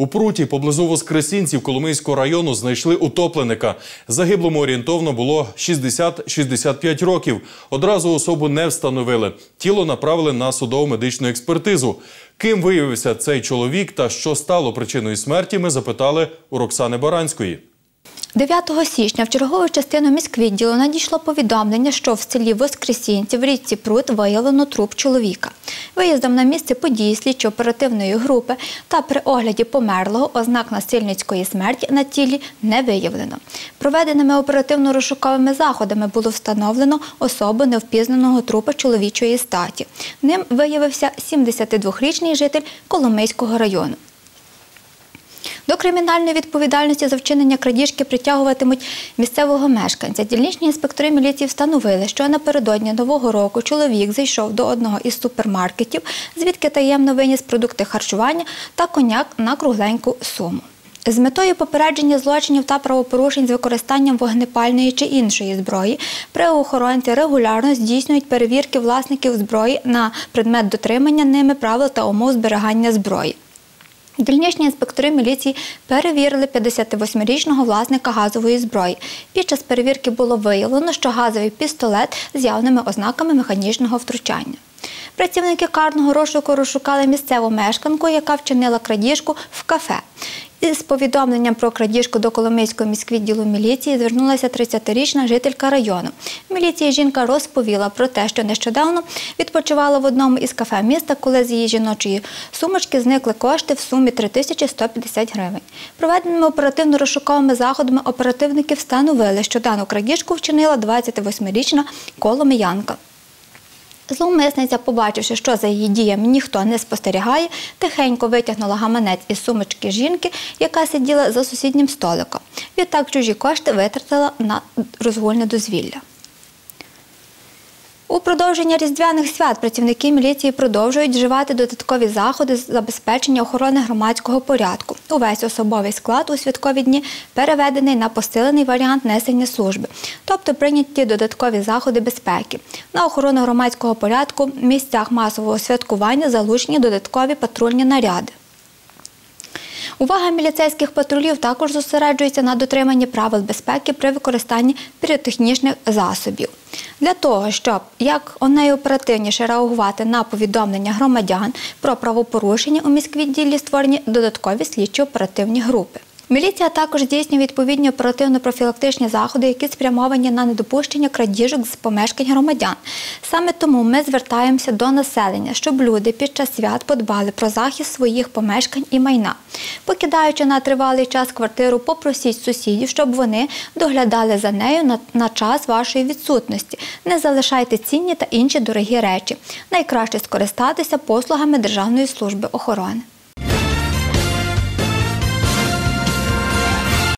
У пруті поблизу Воскресінців Коломийського району знайшли утопленика. Загиблому орієнтовно було 60-65 років. Одразу особу не встановили. Тіло направили на судово медичну експертизу. Ким виявився цей чоловік та що стало причиною смерті, ми запитали у Роксани Баранської. 9 січня в чергову частину міськвідділу надійшло повідомлення, що в селі Воскресінці в річці Прут виявлено труп чоловіка. Виїздом на місце події слідчо-оперативної групи та при огляді померлого ознак насильницької смерті на тілі не виявлено. Проведеними оперативно-розшуковими заходами було встановлено особу невпізнаного трупа чоловічої статі. Ним виявився 72-річний житель Коломийського району. До кримінальної відповідальності за вчинення крадіжки притягуватимуть місцевого мешканця. Дільничні інспектори міліції встановили, що напередодні нового року чоловік зайшов до одного із супермаркетів, звідки таємно виніс продукти харчування та коняк на кругленьку суму. З метою попередження злочинів та правопорушень з використанням вогнепальної чи іншої зброї правоохоронці регулярно здійснюють перевірки власників зброї на предмет дотримання ними правил та умов зберігання зброї. Дільничні інспектори міліції перевірили 58-річного власника газової зброї. Під час перевірки було виявлено, що газовий пістолет з явними ознаками механічного втручання. Працівники карного розшуку розшукали місцеву мешканку, яка вчинила крадіжку в кафе. Із повідомленням про крадіжку до Коломийського міськвідділу міліції звернулася 30-річна жителька району. Міліції жінка розповіла про те, що нещодавно відпочивала в одному із кафе міста, коли з її жіночої сумочки зникли кошти в сумі 3150 гривень. Проведеними оперативно-розшуковими заходами оперативники встановили, що дану крадіжку вчинила 28-річна коломиянка. Зловмисниця, побачивши, що за її діями ніхто не спостерігає, тихенько витягнула гаманець із сумочки жінки, яка сиділа за сусіднім столиком. Відтак чужі кошти витратила на розгульне дозвілля. У продовження різдвяних свят працівники міліції продовжують вживати додаткові заходи з забезпечення охорони громадського порядку. Увесь особовий склад у святкові дні переведений на посилений варіант несення служби, тобто прийняті додаткові заходи безпеки. На охорону громадського порядку в місцях масового святкування залучені додаткові патрульні наряди. Увага міліцейських патрулів також зосереджується на дотриманні правил безпеки при використанні піротехнічних засобів. Для того, щоб як найоперативніше реагувати на повідомлення громадян про правопорушення у міськвідділі створені додаткові слідчо-оперативні групи. Міліція також здійснює відповідні оперативно-профілактичні заходи, які спрямовані на недопущення крадіжок з помешкань громадян. Саме тому ми звертаємося до населення, щоб люди під час свят подбали про захист своїх помешкань і майна. Покидаючи на тривалий час квартиру, попросіть сусідів, щоб вони доглядали за нею на, на час вашої відсутності. Не залишайте цінні та інші дорогі речі. Найкраще скористатися послугами Державної служби охорони.